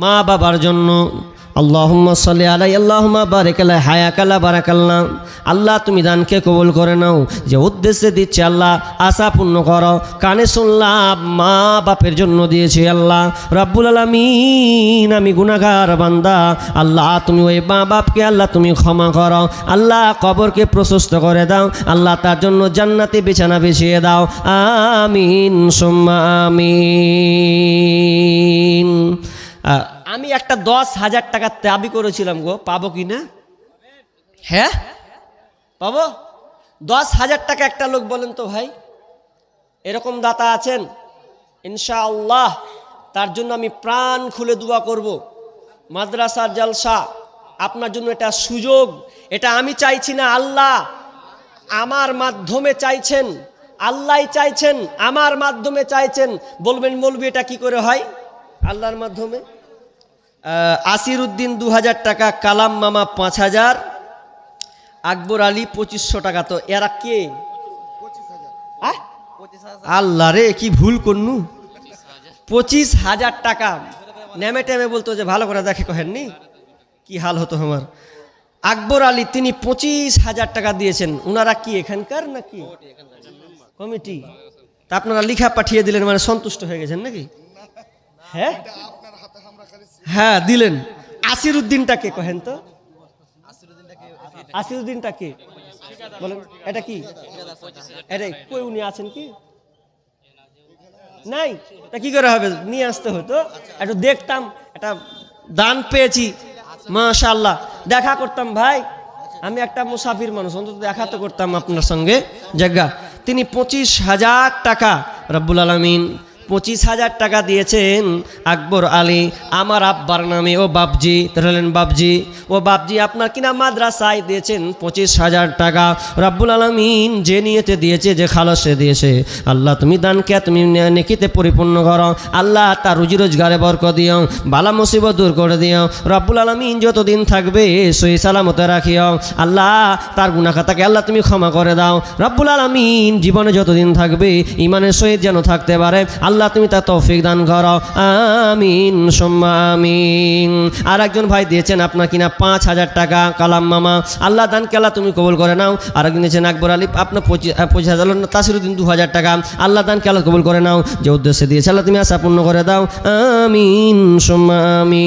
মা বাবার জন্য আল্লাহুম্মা সাল্লি আলাই আল্লাহুম্মা বারিক আলাই হায়াকাল্লা বারাকাল্লাহ আল্লাহ তুমি দানকে কবুল করে নাও। যে উদ্দেশ্যে দিচ্ছে আল্লাহ, আশা পূর্ণ করো। কানে শুনলাম মা বাপের জন্য দিয়েছে আল্লাহ, রাব্বুল আলামিন, আমি গুনাহগার বান্দা। আল্লাহ, তুমি ওই মা বাপকে আল্লাহ, তুমি ক্ষমা করো। আল্লাহ, কবরকে প্রশস্ত করে দাও। আল্লাহ, তার জন্য জান্নাতে বিছানা বিছিয়ে দাও। আমিন, সুম্মা আমিন। আমি একটা দশ হাজার টাকা দাবি করেছিলাম গো, পাবো কি না? হ্যাঁ? পাবো? দশ হাজার টাকা একটা লোক বলেন তো ভাই, এরকম দাতা আছেন? ইনশাআল্লাহ, তার জন্য আমি প্রাণ খুলে দোয়া করব। মাদ্রাসার জলসা, আপনার জন্য এটা সুযোগ, এটা আমি চাইছি না, আল্লাহ আমার মাধ্যমে চাইছেন আল্লাহ চাইছেন, আমার মাধ্যমে চাইছেন। বলবেন বলবি এটা কি করে হয়? আল্লাহর মাধ্যমে আসির উদ্দিন দু হাজার টাকা, কালাম মামা পাঁচ হাজার আকবর আলী পঁচিশশো টাকা। তো এরা কে? আল্লাহ রে, কি ভুল করনু? পঁচিশ হাজার টাকা। নেমে টেমে বলতো যে, ভালো করে দেখে কহেননি কি হাল হতো আমার। আকবর আলী, তিনি পঁচিশ হাজার টাকা দিয়েছেন। ওনারা কি, এখানকার নাকি? কমিটি। তা আপনারা লিখা পাঠিয়ে দিলেন মানে সন্তুষ্ট হয়ে গেছেন নাকি? হ্যাঁ? হ্যাঁ দিলেন। আসির উদ্দিনটা কে কহেন তো? আসির উদ্দিনটা কে? বলেন, এটা কি? এটা কই উনি আছেন কি? নাই? তা কি করে হবে? নিয়ে আসতে হতো। একটু দেখতাম, একটা দান পেয়েছি মাশাল্লাহ দেখা করতাম, ভাই, আমি একটা মুসাফির মানুষ, অন্তত দেখা তো করতাম আপনার সঙ্গে। জায়গা। তিনি পঁচিশ হাজার টাকা, রব্বুল আলমিন পঁচিশ হাজার টাকা দিয়েছেন আকবর আলী। আমার আব্বার নামে, ও বাবজি হলেন বাবজি ও বাবজি আপনার কিনা মাদ্রাসায় দিয়েছেন পঁচিশ হাজার টাকা? রাব্বুল আলমিন যে নিয়েতে দিয়েছে, যে খালসে দিয়েছে। আল্লাহ তুমি দানকে, তুমি নেকিতে পরিপূর্ণ করো। আল্লাহ তার রুজি রোজগারে বরক দিও, বালা মুসিবত দূর করে দিও। রব্বুল আলমিন যতদিন থাকবে সই সালামতে রাখিও। আল্লাহ তার গুনাখাতাকে আল্লাহ তুমি ক্ষমা করে দাও। রব্বুল আলমিন জীবনে যতদিন থাকবে ইমানের সহিত যেন থাকতে পারে। আল্লাহ তুমি তার তৌফিক দান করো। আমিন সোম্মা আমিন। আর একজন ভাই দিয়েছেন আপনার কিনা পাঁচ হাজার টাকা কালাম মামা। আল্লাহ দান কেলা তুমি কবুল করে নাও। আর একজন দিয়েছেন আকবর আলী আপনার পঁচিশ পঁচিশ হাজার তাসিরুদ্দিন দু হাজার টাকা। আল্লাহ দান কেলা কবুল করে নাও। যে উদ্দেশ্যে দিয়েছে আল্লাহ তুমি আশা পূর্ণ করে দাও। আমিন সোম্মা আমিন।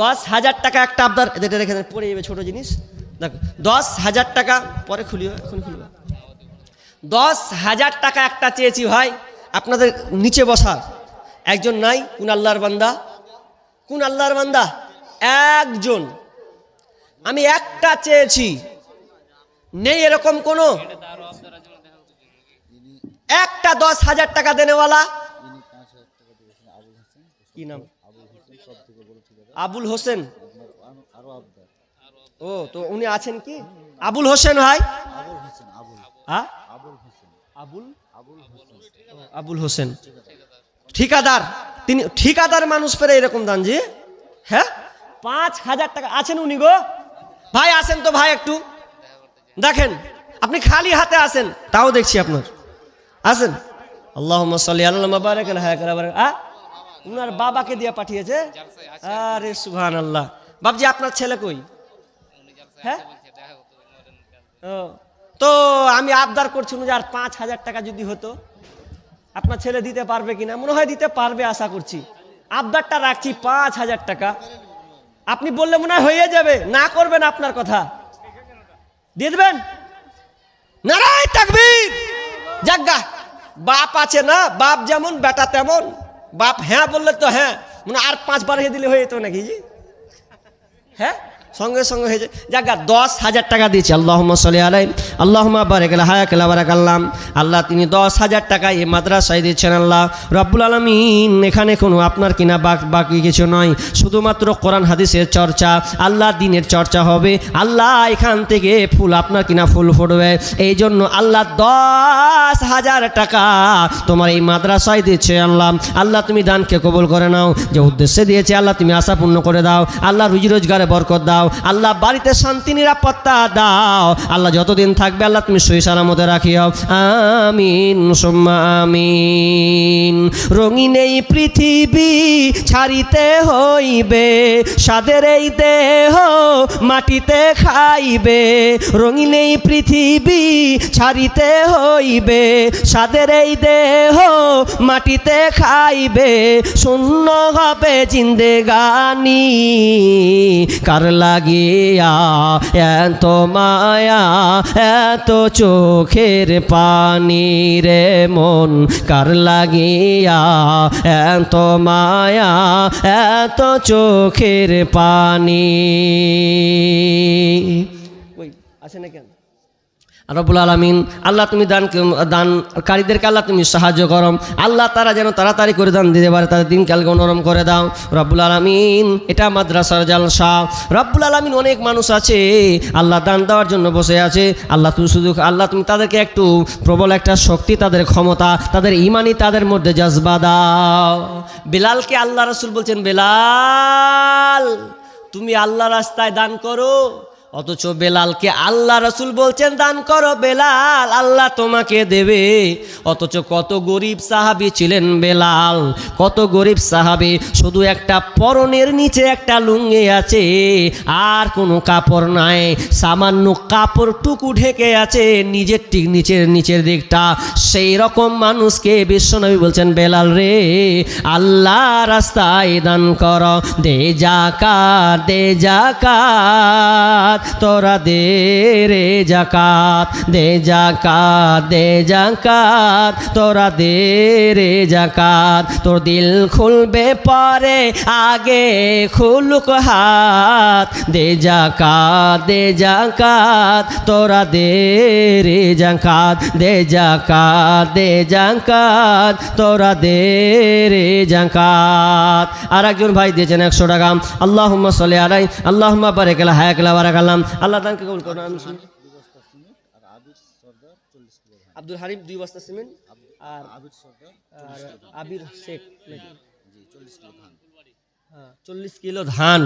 দশ হাজার টাকা একটা আপনার এটা রেখে দেন, পড়ে যাবে ছোট জিনিস। দেখো দশ হাজার টাকা পরে খুলিও এখন খুলবে। দশ হাজার টাকা একটা চেয়েছি ভাই, আপনাদের নিচে বসার। একজন নাই, কোন আল্লাহর বান্দা? কোন আল্লাহর বান্দা? একজন। আমি একটা চেয়েছি। নেই এরকম কোনো? একটা দশ হাজার টাকা দেনেওয়ালা? কি নাম? আবুল হোসেন। ও, তো উনি আছেন কি? আবুল হোসেন ভাই? আবুল আবুল? হোসেন। ঠিকাদার। তিনি ঠিকাদার মানুষ পেরে এরকম দান জি। হ্যাঁ? পাঁচ হাজার টাকা আছেন উনি গো। ভাই আসেন তো ভাই একটু। দেখেন আপনি খালি হাতে আসেন তাও দেখছি আপনার। আসেন আল্লাহ উনার বাবাকে দিয়ে পাঠিয়েছে। আরে সুহান আল্লাহ বাবজি আপনার ছেলে কই? হ্যাঁ? ও, তো আমি আবদার করছিলাম যে আর পাঁচ হাজার টাকা যদি হতো, আপনার ছেলে দিতে পারবে কিনা? মনে হয় দিতে পারবে, আশা করছি। আবদারটা রাখছি পাঁচ হাজার টাকা। আপনি বললে মনে হয় হয়ে যাবে, না করবেন আপনার কথা। দিয়ে দেবেন? নারায় বাপ আছে না, বাপ যেমন, বেটা তেমন। বাপ হ্যাঁ বললে তো হ্যাঁ। মানে আর পাঁচবার হয়ে দিলে হয়ে যেত নাকি হ্যাঁ? সঙ্গে সঙ্গে হয়ে যায়। জাগা দশ হাজার টাকা দিয়েছে। আল্লাহ সাল্লি আলাই। আল্লাহ বারেক হায়াকাল্লা বারাক আল্লাহ তিনি দশ হাজার টাকা এই মাদ্রাসায় দিচ্ছেন আল্লাহ। রব্বুল আলমিন, এখানে কোনো আপনার কিনা বাক- কিছু নয়। শুধুমাত্র কোরআন, হাদিসের চর্চা, আল্লাহ দিনের চর্চা হবে। আল্লাহ এখান থেকে ফুল আপনার কিনা ফুল ফুটবে। এই জন্য আল্লাহ দশ হাজার টাকা তোমার এই মাদ্রাসায় দিচ্ছে আল্লাহ। আল্লাহ তুমি দানকে কবুল করে নাও। যে উদ্দেশ্যে দিয়েছে আল্লাহ, তুমি আশা পূর্ণ করে দাও। আল্লাহ রুজি রোজগারে বরকত দাও। দাও। আল্লাহ বাড়িতে শান্তি, নিরাপত্তা দাও। আল্লাহ যতদিন থাকবে, আল্লাহ তুমি সই সালামতে রাখিও। আমিন, সুম্মা আমিন। রঙিন এই পৃথিবী ছাড়িতে হইবে সাদের এই দেহ মাটিতে খাইবে। রঙিন এই পৃথিবী ছাড়িতে হইবে সাদের এই দেহ মাটিতে খাইবে। শূন্য হবে জিন্দেগানি। কার লাগিয়া, এত মায়া, এত চোখের পানি রে মন কার লাগিয়া, এত মায়া, এত চোখের পানি। আছে না কেন রব্বুল আলমিন, আল্লাহ তুমি দান দানকারীদেরকে আল্লাহ তুমি সাহায্য করো। আল্লাহ তারা যেন তাড়াতাড়ি করে দান দিতে পারে, তাদের দিনকালকে নরম করে দাও। রব্বুল আলমিন, এটা মাদ্রাসার জালসা। রব্বুল আলমিন অনেক মানুষ আছে, আল্লাহ দান দেওয়ার জন্য বসে আছে। আল্লাহ তুমি শুধু, আল্লাহ তুমি তাদেরকে একটু প্রবল একটা শক্তি, তাদের ক্ষমতা, তাদের ইমানই তাদের মধ্যে জজবা দাও। বেলালকে আল্লাহ রসুল বলছেন, বেলাল, তুমি আল্লাহ রাস্তায় দান করো। অথচ বেলালকে আল্লাহ রসুল বলছেন, দান করো বেলাল, আল্লাহ তোমাকে দেবে। অথচ কত গরিব সাহাবি ছিলেন বেলাল, কত গরিব সাহাবি, শুধু একটা পরনের নিচে একটা লুঙ্গি আছে, আর কোনো কাপড় নাই, সামান্য কাপড় টুকু ঢেকে আছে, নিজের ঠিক নিচের নিচের দিকটা। সেই রকম মানুষকে বিশ্বনবী বলছেন, বেলাল রে, আল্লাহ রাস্তায় দান কর, দে জাকাত দে জাকাত তোরা দে রে জাকাত, দে জাকাত দে জাকাত, তোরা দে রে জাকাত। তোর দিল খুলবে পরে, আগে খুলুক হাত। দে জাকাত দে জাকাত, তোরা দে রে জাকাত, দে জাকাত দে জাকাত, তোরা দে রে জাকাত। আর একজন ভাই দিয়েছেন একশো টাকা। আল্লাহ সাল্লি আলাই আল্লাহ বারেকালা হায়াকালা বারাকাল্লাম আল্লাহ দানকে কবুল করুন আমি শুনি আব্দুল হারিফ দুই বস্তা সিমেন্ট আর আর আবির শেখ নাকি? হ্যাঁ, চল্লিশ কিলো ধান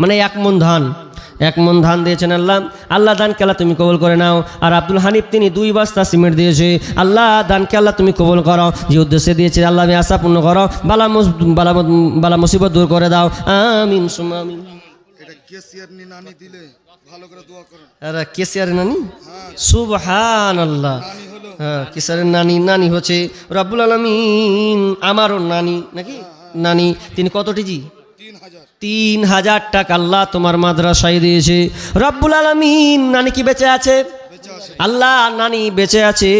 মানে এক মন ধান। এক মন ধান দিয়েছেন আল্লাহ। আল্লাহ দান কেলা তুমি কবল করে নাও। আর আব্দুল হানিফ তিনি দুই বস্তা সিমেন্ট দিয়েছে। আল্লাহ দান আল্লাহ তুমি কবল করো। যে উদ্দেশ্যে দিয়েছে আল্লাহ আমি আশা পূর্ণ করো। বালা বালা বালা মুসিবত দূর করে দাও। আমিন সুম্মা আমিন এটা নানি দিলে ভালো করে দোয়া করেন। আরে কেসিয়ারের নানি? সুবহান আল্লাহ নানি হলো। হ্যাঁ নানি নানি হচ্ছে রব্বুল আলমিন আমারও নানি নাকি? নানি তিনি কতটি জি তিন হাজার। টাকা আল্লাহ তোমার মাদ্রাসায় দিয়েছে। রব্বুল আলমিন নানি কি বেঁচে আছে? আল্লাহ, নানি বেঁচে আছে।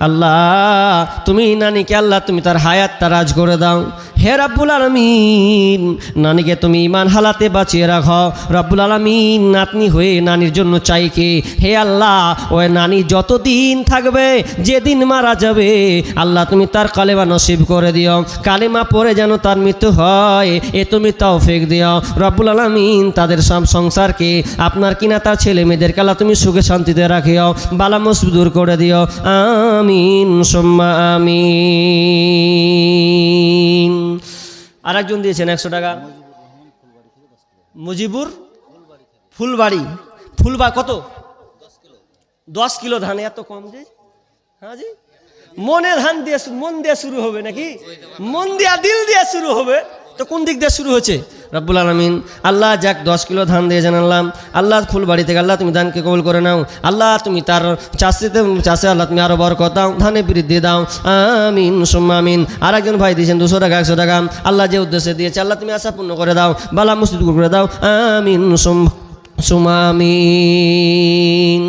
আল্লাহ, তুমি নানিকে, আল্লাহ, তুমি তার হায়াত তারাজ করে দাও। হে রাব্বুল আলমিন, নানিকে তুমি ইমান হালাতে বাঁচিয়ে রাখো। রব্বুল আলমিন, নাতনি হয়ে নানির জন্য চাই কে? হে আল্লাহ ওই নানি যতদিন থাকবে, যেদিন মারা যাবে, আল্লাহ, তুমি তার কালেমা নসিব করে দিও। কালেমা পরে যেন তার মৃত্যু হয়, এ তুমি তাও ফেক দিও। রব্বুল আলমিন, তাদের সব সংসারকে, আপনার কিনা তার ছেলে মেয়েদেরকে, আল্লাহ, তুমি সুখে শান্তিতে রাখিও। বালা মসজিদ দূর করে দিও। আমিন, সোম্মা আমিন। আর একজন দিয়েছেন একশো টাকা। মুজিবুর ফুলবাড়ি। ফুলবা কত? দশ কিলো ধান, এত কম যে। হ্যাঁ জি? মনে ধান দিয়ে মন দিয়ে শুরু হবে নাকি? মন দিয়া দিল দিয়ে শুরু হবে। তো কোন দিক দিয়ে শুরু হচ্ছে রব্বুল আলমিন আল্লাহ যাক দশ কিলো ধান দিয়ে জানালাম আল্লাহ ফুলবাড়ি থেকে আল্লাহ তুমি ধানকে কবুল করে নাও আল্লাহ তুমি তার চাষিতে চাষে আল্লাহ তুমি আরও বরকত দাও ধানে বৃদ্ধি দাও আমিন সুম্মা আমিন। আর একজন ভাই দিয়েছেন দুশো টাকা একশো টাকা আল্লাহ যে উদ্দেশ্যে দিয়েছে আল্লাহ তুমি আশা পূর্ণ করে দাও বালা মসজিদ করে দাও আমিন সুম সুম্মা আমিন।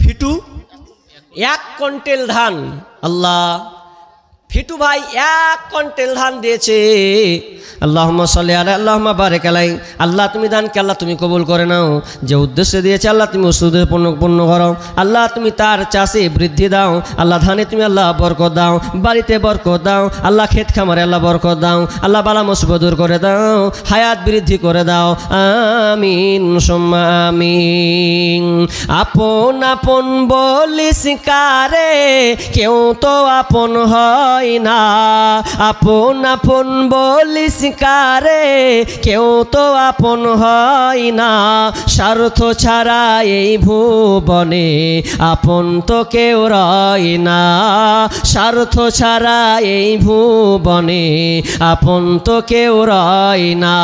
ফিটু? এক কন্টেল ধান আল্লাহ ফিটু ভাই এক কন্টেল ধান দিয়েছে। আল্লাহ সাল্লি আলাই আল্লাহ বারে আলাই আল্লাহ তুমি দানকে আল্লাহ তুমি কবুল করে নাও। যে উদ্দেশ্যে দিয়েছে আল্লাহ তুমি ওষুধে পূর্ণ পূর্ণ করো আল্লাহ তুমি তার চাষে বৃদ্ধি দাও। আল্লাহ ধানে তুমি আল্লাহ বরকত দাও। বাড়িতে বরকত দাও। আল্লাহ ক্ষেত খামারে আল্লাহ বরকত দাও। আল্লাহ বালা মুসিবত দূর করে দাও। হায়াত বৃদ্ধি করে দাও। আমিন আমিন। আপন আপন বলিস কারে, কেউ তো আপন হয়। হয় না। আপন আপন বলিস কারে, কেউ তো আপন হয় না। স্বার্থ ছাড়া এই ভুবনে আপন তো কেউ রয় না। স্বার্থ ছাড়া এই ভুবনে আপন তো কেউ রয় না।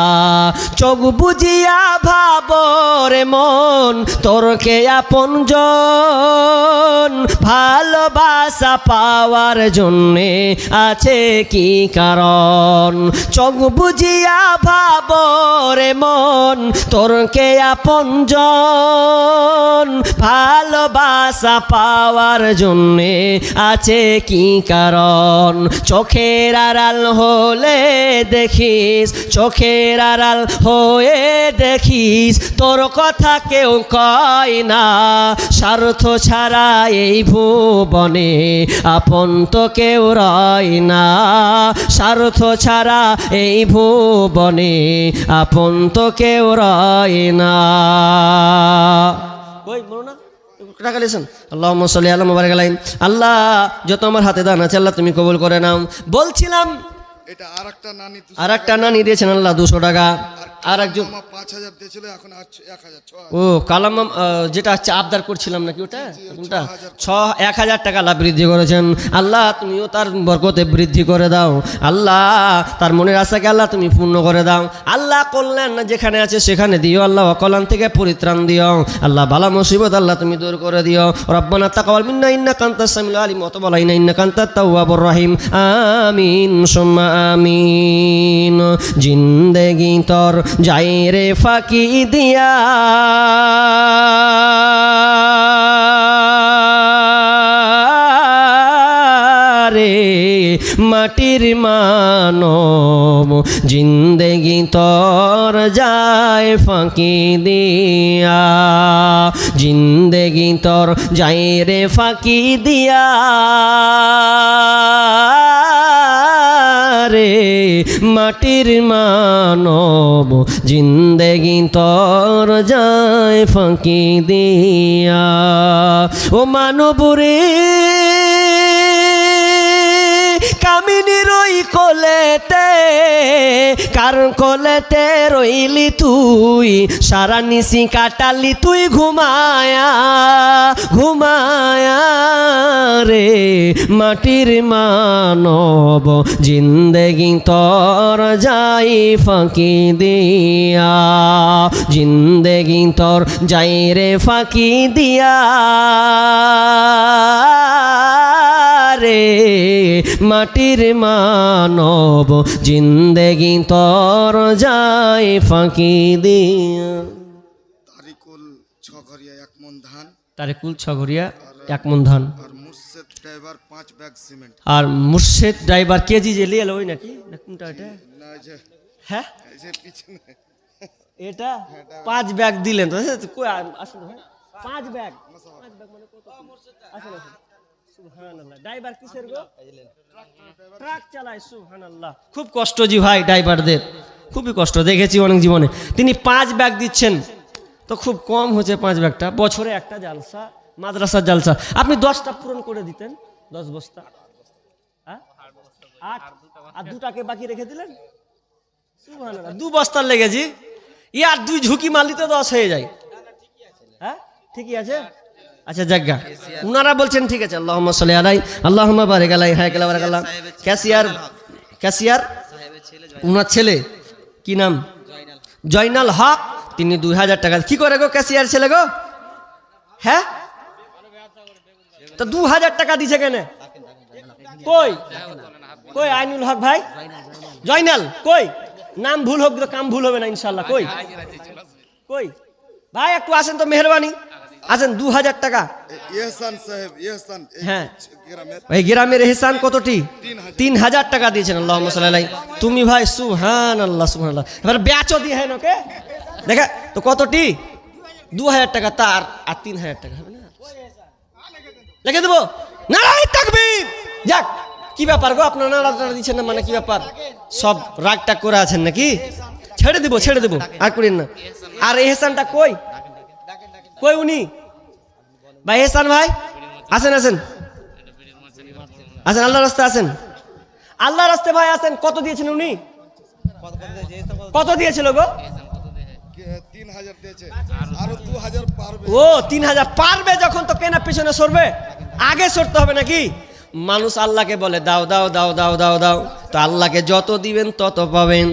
চোখ বুঝিয়া ভাবরে মন, তোর কে আপন জন? ভালোবাসা পাওয়ার জন্যে আছে কি কারণ? চোখ বুঝিয়া ভাবরে মন, তোর কে আপন জন? ভালোবাসা পাওয়ার জন্যে আছে কি কারণ? চোখের আড়াল হলে দেখিস, চোখের আড়াল হয়ে দেখিস, তোর কথা কেউ কয় না। স্বার্থ ছাড়া এই ভুবনে আপন তো কেউ রয় না। স্বার্থ ছাড়া এই ভুবনে আপন তো কেউ রয় না। ওই বলো না। টাকা লিসন আল্লাহ সাল্লি আল্লাহ মুবারক আল্লাহ যত আমার হাতে দান আছে আল্লাহ তুমি কবুল করে নাও। বলছিলাম এটা আর একটা নানি দুশো আর একটা নানি দিয়েছেন আল্লাহ দুশো টাকা। আর একজন। ও যেটা হচ্ছে আবদার করছিলাম নাকি ওটা? কোনটা? ছ এক হাজার টাকা লাভ বৃদ্ধি করেছেন। আল্লাহ তুমিও তার বরকতে বৃদ্ধি করে দাও। আল্লাহ তার মনের আশাকে আল্লাহ তুমি পূর্ণ করে দাও। আল্লাহ কল্যাণ না যেখানে আছে সেখানে দিও। আল্লাহ অকল্যাণ থেকে পরিত্রাণ দিও। আল্লাহ বালা মুসিবত আল্লাহ তুমি দূর করে দিও। রব্বানা তাকাওয়াল মিন্না ইন্না কান্তা সামিল আলিম অত বলাইনা ইন্না কান্তা তাওয়াবুর রহিম। আমিন সুম্মা আমিন। জিন্দেগি তোর যাই রে ফাঁকি দিয়া। রে মাটির মানব, জিন্দেগি তোর যায় ফাঁকি দিয়া। জিন্দেগি তোর যায় রে ফাঁকি দিয়া। রে মাটির মানব জিন্দেগি তোর যায় ফাঁকি দিয়া। ও মানবরে কামিনী রই কোলেতে, কার কোলেতে রইলি তুই? সারা নিশি কাটালি তুই ঘুমায়া ঘুমায়া রে। মাটির মানব জিন্দেগি তোর যাই ফাঁকি দিয়া, জিন্দেগি তোর যাই রে ফাঁকি দিয়া। রে মাটির মানব জিন্দেগি তোর যাই ফাঁকি দিয়া। তারিকুল ছঘরিয়া এক মন ধান। তারিকুল ছঘরিয়া এক মন ধান। আর মুর্শেদ ড্রাইভার পাঁচ ব্যাগ সিমেন্ট। আর মুর্শেদ ড্রাইভার কেজি যে লিয়ে এলো ওই নাকি? কোনটা এটা? হ্যাঁ? এটা? পাঁচ ব্যাগ দিলেন তো। হ্যাঁ, তো কই আ- আসুন তো, হ্যাঁ। পাঁচ ব্যাগ। পাঁচ ব্যাগ মানে কত? সুবহানাল্লাহ। ড্রাইভার কিসের গো? ট্রাক চালায় সুবহানাল্লাহ। খুব কষ্ট জি ভাই ড্রাইভারদের। খুবই কষ্ট দেখেছি অনেক জীবনে। তিনি পাঁচ ব্যাগ দিচ্ছেন তো খুব কম হচ্ছে পাঁচ ব্যাগটা। বছরে একটা জালসা মাদ্রাসার জালসা। আপনি দশটা পূরণ করে দিতেন দশ বস্তা। হ্যাঁ? আট? আর দুটাকে বাকি রেখে দিলেন? দু বস্তার লেগেছি। ই আর দুই ঝুঁকি মারলি তো দশ হয়ে যায়। হ্যাঁ? ঠিকই আছে? আচ্ছা জায়গা উনারা বলছেন ঠিক আছে আল্লাহ সাল্লি আলাই আল্লাহ বারেক আলাই হ্যাঁ গেলা বারেক আল্লাহ। ক্যাশিয়ার ক্যাশিয়ার উনার ছেলে? কি নাম? জয়নাল হক। তিনি দুই হাজার টাকা। কি করে গো ক্যাশিয়ার ছেলে গো? হ্যাঁ? তো দু হাজার টাকা দিছে কেন? কই? কই আইনুল হক ভাই? জয়নাল কই? নাম ভুল হোক কাম ভুল হবে না ইনশাল্লাহ কই? কই? ভাই একটু আসেন তো মেহরবানি। আসেন দু হাজার টাকা হ্যাঁ। ওই গ্রামের এহসান কতটি? তিন হাজার টাকা দিয়েছেন আল্লাহ সাল্লাহ তুমি ভাই সুহান আল্লাহ সুহান আল্লাহ এবার ব্যাচও দিয়ে হ্যাঁ ওকে? দেখা তো কতটি? দু হাজার টাকা তার আর তিন হাজার টাকা হবে না? লিখে দেবো। নারাই তাকবীর! যাক কি ব্যাপার গো আপনার নাড়া টাড়া দিচ্ছেন না মানে কি ব্যাপার? সব রাগ টাগ করে আছেন নাকি? ছেড়ে দেবো ছেড়ে দেবো আর করেন না। আর এহসানটা কই? কই উনি? ভাই এহসান ভাই? আসেন আসেন আসেন আল্লাহ রাস্তা আসেন আল্লাহ রাস্তে ভাই আছেন, কত দিয়েছেন উনি? কত দিয়েছিল গো? ও, তিন হাজার পারবে যখন তো কেনা পেছনে সরবে? আগে সরতে হবে নাকি? মানুষ আল্লাহকে বলে, দাও দাও দাও দাও দাও দাও। তো আল্লাহকে যত দিবেন, তত পাবেন।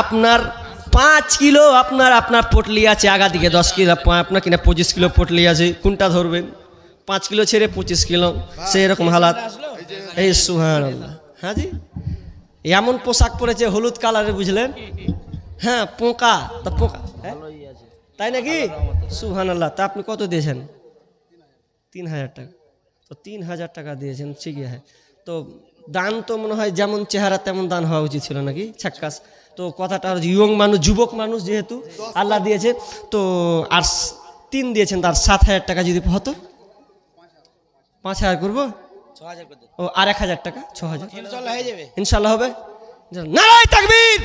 আপনার পাঁচ কিলো আপনার আপনার পটলি আছে, আগা দিকে দশ কিলো আপনার কিনা পঁচিশ কিলো পটলি আছে, কোনটা ধরবেন? পাঁচ কিলো ছেড়ে পঁচিশ কিলো, সেই রকম হালাত। এই সুহান হ্যাঁ জি? এমন পোশাক পরেছে, হলুদ কালারে বুঝলেন? হ্যাঁ পোকা, তা পোকা হ্যাঁ? তাই নাকি? সুহান আল্লাহ তা আপনি কত দিয়েছেন? তিন হাজার টাকা। তো তিন হাজার টাকা দিয়েছেন, ঠিকই হ্যাঁ। তো দান তো মনে হয় যেমন চেহারা তেমন দান হওয়া উচিত ছিল নাকি? ছাক্কাস। তো কথাটা হচ্ছে ইয়ং মানুষ যুবক মানুষ যেহেতু আল্লাহ দিয়েছে তো আর তিন দিয়েছেন তার সাত হাজার টাকা যদি হতো। পাঁচ হাজার করব? ও আর এক হাজার টাকা? ছ হাজার। ইনশাল্লাহ হবে? নারায় তাকবীর!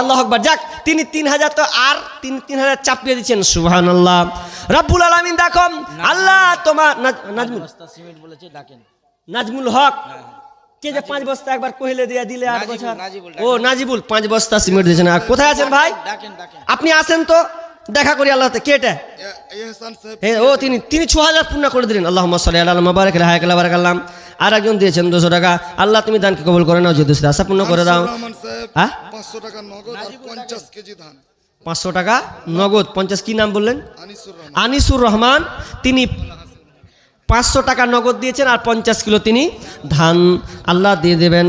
আল্লাহ আকবার যাক তিনি তিন হাজার তো আর তিন তিন হাজার চাপিয়ে দিচ্ছেন আল্লাহ রাব্বুল আলামিন দেখো আল্লাহ তোমার নাজমুল নাজমুল হক। কে যে পাঁচ বস্তা একবার কহিলে দিয়ে দিলে আট বছর? ও নাজিবুল পাঁচ বস্তা সিমেন্ট দিয়েছেন। আর কোথায় আছেন ভাই? আপনি আসেন তো? দেখা করি আল্লাহ কেটে এ- এহসান সাহেব। হে ও তিনি তিনি ছ হাজার পূর্ণ করে দিলেন। আল্লাহ সাল্লাহ আল্লাহ মাবারক হায়াকাল্লাহ বারাকাল্লাম আর একজন দিয়েছেন দুশো টাকা। আল্লাহ তুমি দানকে কবুল করে নাও যদি আশা পূর্ণ করে দাও। হ্যাঁ? পাঁচশো টাকা নগদ পঞ্চাশ কেজি ধান। পাঁচশো টাকা নগদ পঞ্চাশ কি নাম বললেন? আনিসুর রহমান তিনি পাঁচশো টাকা নগদ দিয়েছেন আর পঞ্চাশ কিলো তিনি ধান আল্লাহ দিয়ে দেবেন।